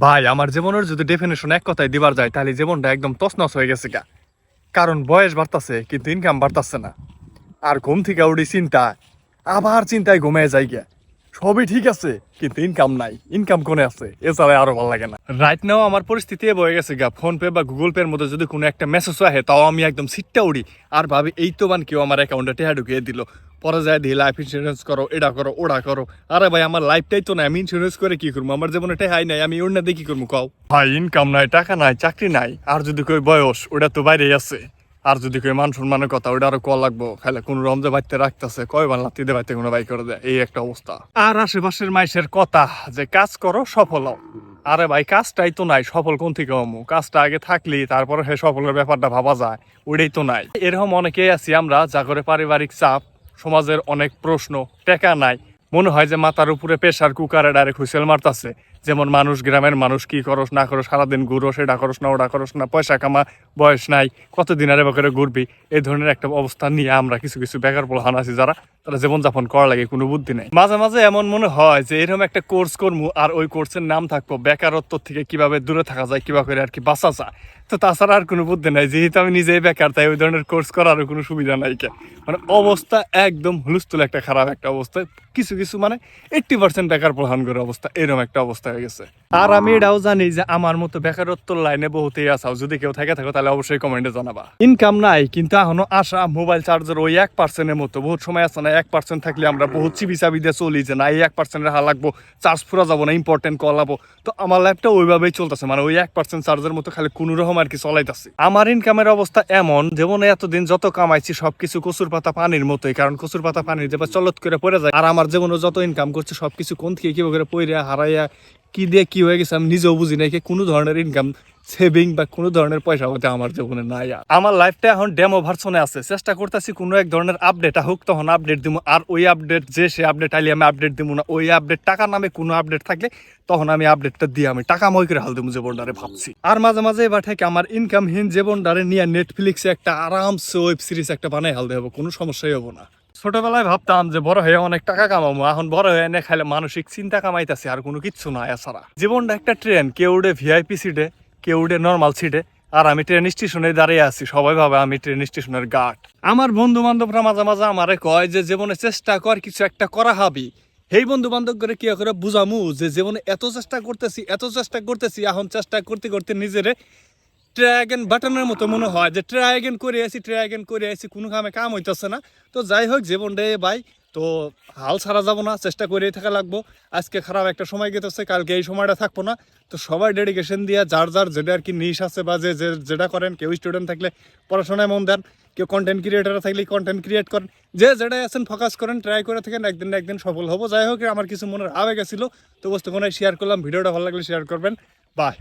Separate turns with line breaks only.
ভাই, আমার জীবনের যদি ডেফিনেশন এক কথায় দিবার যায়, তাহলে জীবনটা একদম তছনছ হয়ে গেছে গা। কারণ বয়স বাড়তাছে, কিন্তু ইনকাম বাড়তাছে না। আর ঘুম থেকে উঠি চিন্তায়, আবার চিন্তায় ঘুমিয়ে যাই গিয়া। সবই ঠিক আছে, কিন্তু ইনকাম নাই। ইনকাম কোনে আছে? এছাড়া আরও ভালো লাগে না। রাইট নাও আমার পরিস্থিতি বয়ে গেছে গা। ফোন পে বা গুগল পের মধ্যে যদি কোনো একটা মেসেজ আসে, তাও আমি একদম সিটটা উড়ি। আর ভাবি, এই তো বান কেউ আমার অ্যাকাউন্টে টেহা ঢুকিয়ে দিল। পরে যায় দিয়ে লাইফ ইন্স্যুরেন্স করো, এটা করো, ওটা করো। আরে ভাই, আমার লাইফটাই তো নাই, আমি ইন্স্যুরেন্স করে কি করব? আমার জীবনে এটাই হাই নাই, আমি ওর না দিয়ে কি করব কও? ভাই ইনকাম নাই, টাকা নাই, চাকরি নাই, আর যদি কই বয়স, ওটা তো বাইরে আছে। আর যদি কেউ মান সম্মানের কথা, ওটা আরও কল লাগবো। খাইলে কোন রমজে বাইতে রাখতেছে, কয় বান লাত্তি বাইতে কোনো বাই করে দেয়, এই একটা অবস্থা। আর আশেপাশের মাইসের কথা, যে কাজ করো, সফল আরে ভাই, কাজটাই তো নাই, সফল কোন থেকে হমু? কাজটা আগে থাকলি, তারপরে সে সফলের ব্যাপারটা ভাবা যায় ওটাই তো নাই। এরকম অনেকেই আছি আমরা, যা করে পারিবারিক চাপ সমাজের অনেক প্রশ্ন, টেকা নাই। মনে হয় যে মাথার উপরে প্রেশার কুকারে ডাইরেক্ট হুইসেল মারতাছে। যেমন মানুষ গ্রামের মানুষ কি করস, না করস, সারাদিন ঘুরো, সেটা করস, না ওটা করস, না পয়সা কামা, বয়স নাই, কতদিন আরে করে ঘুরবি? এই ধরনের একটা অবস্থা নিয়ে আমরা কিছু কিছু বেকার প্রধান আছি যারা তারা জীবনযাপন করা লাগে, কোনো বুদ্ধি নেই। মাঝে মাঝে এমন মনে হয় যে এরকম একটা কোর্স করব আর ওই কোর্সের নাম থাকব, বেকারত্ব থেকে কীভাবে দূরে থাকা যায়, কীভাবে করে আর কি বাঁচা যায়। তো তাছাড়া আর কোনো বুদ্ধি নাই, যেহেতু আমি নিজেই বেকার, তাই ওই ধরনের কোর্স করারও কোনো সুবিধা নাই কে। মানে অবস্থা একদম হুলস্থুল একটা খারাপ একটা অবস্থা। কিছু কিছু মানে এইট্টি পার্সেন্ট বেকার প্রধান করে অবস্থা, এরকম একটা অবস্থা হয়ে গেছে। আর আমি এটাও জানি যে আমার মতো বেকারত্বর লাইনে বহুতেই আসাও যদি কেউ থাকে থাকো তাহলে অবশ্যই কমেন্টে জানাবা। ইনকাম নাই, কিন্তু এখনও আশা মোবাইল চার্জার ওই এক পার্সেন্টের মতো, বহুত সময় না এক পার্সেন্ট থাকলে আমরা বহুত চিবি চাবি দিয়ে চলি যে না, এই এক পার্সেন্ট রাখা লাগবো চার্জ ফুরা যাব না ইম্পর্টেন্ট কল আবো তো আমার লাইফটা ওইভাবেই চলতেছে মানে ওই এক পার্সেন্ট চার্জের মতো খালি কোনো রকম আর কি চলাইতেছে। আমার ইনকামের অবস্থা এমন, যেমন এতদিন যত কামাইছি, সবকিছু কচুর পাতা পানির মতোই, কারণ কচুর পাতা পানির যে চলত করে পড়ে যায়, আর আমার জীবনে যত ইনকাম করছে, সবকিছু কোন থেকে কীভাবে করে পড়ে হারাইয়া কি দিয়ে কি হয়ে গেছে আমি নিজেও বুঝি নাই, কোনো ধরনের ইনকাম সেভিং বা কোনো ধরনের পয়সা হতে আমার জীবনে নাই। আমার লাইফটা এখন ডেমো ভার্সনে আছে। চেষ্টা করতেছি কোনো এক ধরনের আপডেট হোক তখন আপডেট দিব আর ওই আপডেট যে, সে আপডেট আইলে আমি আপডেট দিব না। ওই আপডেট টাকা নামে কোনো আপডেট থাকলে তখন আমি আপডেটটা দিয়ে আমি টাকা মই করে হাল দিব জীবনটারে ভাবছি। আর মাঝে মাঝে এবার থেকে আমার ইনকামহীন জীবনটারে নিয়ে নেটফ্লিক্সে একটা আরামসে ওয়েব সিরিজ একটা বানাই হাল দেবো, কোনো সমস্যাই হব না। ছোটবেলায় ভাবতাম যে, বড় হয়ে অনেক টাকা কামাবো। এখন বড় হয়ে এনে খাইলে মানসিক চিন্তা কামাইতেছি, আর কোনো কিচ্ছু না এছাড়া। জীবনটা একটা ট্রেন কেউ উঠে ভিআইপি সিটে কেউ উঠে নর্মাল সিটে আর আমি ট্রেন স্টেশনে দাঁড়িয়ে আছি, সবাই ভাবে আমি ট্রেন স্টেশনের গার্ড আমার বন্ধু বান্ধবরা মাঝে মাঝে আমারে কয় যে, জীবনে চেষ্টা কর, কিছু একটা করা হাবি। সেই বন্ধু বান্ধব করে কি করে বুঝামু যে, জীবনে এত চেষ্টা করতেছি, এত চেষ্টা করতেছি, এখন চেষ্টা করতে করতে নিজেরে ট্রাই বাটনের মতো মনে হয় যে ট্রাই করে আসি ট্রাই করে আসি কোনো কামে কাম হইতেছে না। তো যাই হোক জীবনটা ভাই তো হাল ছাড়া যাব না, চেষ্টা করেই থাকা লাগবো। আজকে খারাপ একটা সময় গেতেছে, কালকে এই সময়টা থাকব না। তো সবাই ডেডিকেশন দিয়ে, যার যার যেটা আর কি নিশ আছে বা যে যেটা করেন, কেউ স্টুডেন্ট থাকলে পড়াশোনায় মন দেন, কেউ কন্টেন্ট ক্রিয়েটার থাকলে কন্টেন্ট ক্রিয়েট করেন। যে যেটাই আছেন ফোকাস করেন ট্রাই করে থাকেন, একদিন না একদিন সফল হব। যাই হোক, আমার কিছু মনের আবেগ গেছিল তো বস্তু শেয়ার করলাম। ভিডিওটা ভালো লাগলে শেয়ার করবেন। বাই